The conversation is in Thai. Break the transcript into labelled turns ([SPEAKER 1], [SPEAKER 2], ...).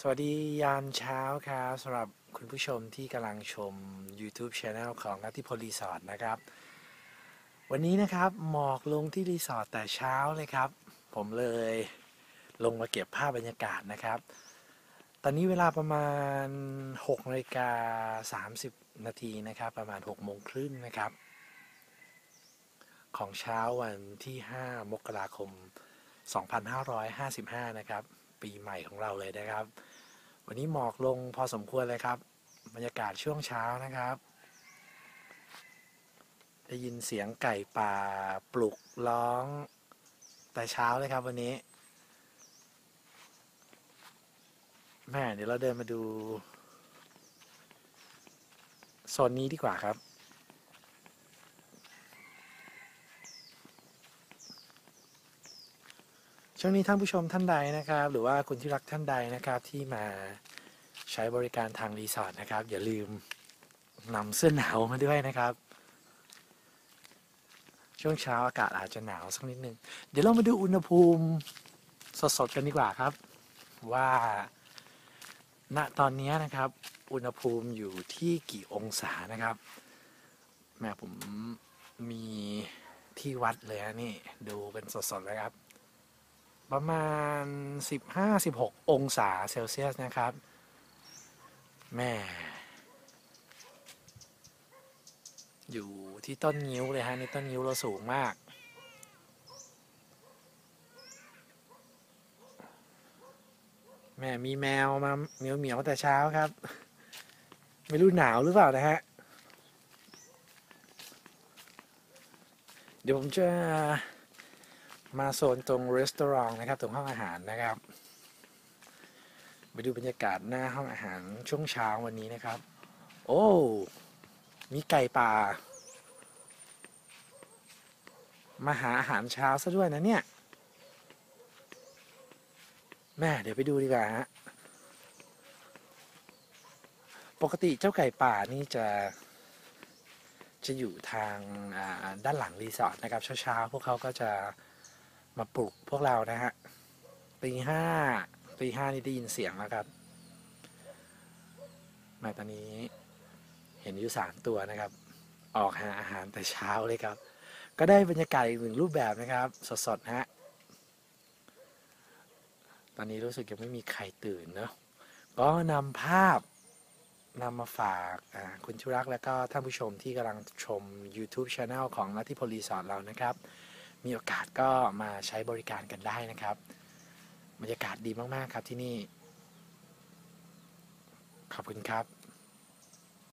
[SPEAKER 1] สวัสดียามเช้าครับสำหรับคุณผู้ชมที่กำลังชม YouTube Channel ของนัทธิพลรีสอร์ทนะครับ วันนี้นะครับหมอกลงที่รีสอร์ทแต่เช้าเลยครับ ผมเลยลงมาเก็บภาพบรรยากาศนะครับ ตอนนี้เวลาประมาณ6นาฬิกา30 นาทีนะครับ ประมาณ6โมงครึ่งนะครับ ของเช้าวันที่ 5 มกราคม 2555 นะครับ ปีใหม่ของเราเลยนะครับ วันนี้หมอกลงพอสมควรเลยครับบรรยากาศช่วงเช้านะครับ ได้ยินเสียงไก่ป่าปลุกร้องแต่เช้าเลยครับวันนี้แม่เดี๋ยวเราเดินมาดูโซนนี้ดีกว่าครับ ช่วงนี้ท่านผู้ชมท่านใดนะครับ หรือว่าคุณที่รักท่านใดนะครับที่มาใช้บริการทางรีสอร์ทนะครับ อย่าลืมนำเสื้อหนาวมาด้วยนะครับ ช่วงเช้าอากาศอาจจะหนาวสักนิดนึง เดี๋ยวเรามาดูอุณหภูมิสดๆกันดีกว่าครับ ว่าณตอนนี้นะครับ อุณหภูมิอยู่ที่กี่องศานะครับแม่ผมมีที่วัดเลยนะนี่ดูเป็นสดๆเลยครับ ประมาณ 15-16 องศาเซลเซียสนะครับแม่อยู่ที่ต้นงิ้วเลยฮะในต้นงิ้วเราสูงมาก แม่มีแมวมาเหมียวเหมียวแต่เช้าครับ ไม่รู้หนาวหรือเปล่านะฮะ เดี๋ยวผมจะ มาโซนตรงรีสอรองนะครับตรงห้องอาหารนะครับไปดูบรรยากาศหน้าห้องอาหารช่วงเช้าวันนี้นะครับ โอ้มีไก่ป่า มาหาอาหารเช้าซะด้วยนะเนี่ยแม่เดี๋ยวไปดูดีกว่าฮะปกติเจ้าไก่ป่านี่จะจะอยู่ทางด้านหลังรีสอร์ทนะครับเช้าๆพวกเขาก็จะ มาปลุกพวกเรานะฮะตีห้าตีห้านี่ได้ยินเสียงแล้วครับ มาตอนนี้เห็นอยู่สามตัวนะครับ ออกหาอาหารแต่เช้าเลยครับ ก็ได้บรรยากาศอีกหนึ่งรูปแบบนะครับ สดๆฮะตอนนี้รู้สึกยังไม่มีใครตื่นเนาะก็นำภาพนำมาฝากคุณชุรักและก็ท่านผู้ชมที่กำลังชม YouTube Channel ของลัทธิพลีสอร์ทเรานะครับ มีโอกาสก็มาใช้บริการกันได้นะครับบรรยากาศดีมาก ๆ ครับที่นี่ ขอบคุณครับ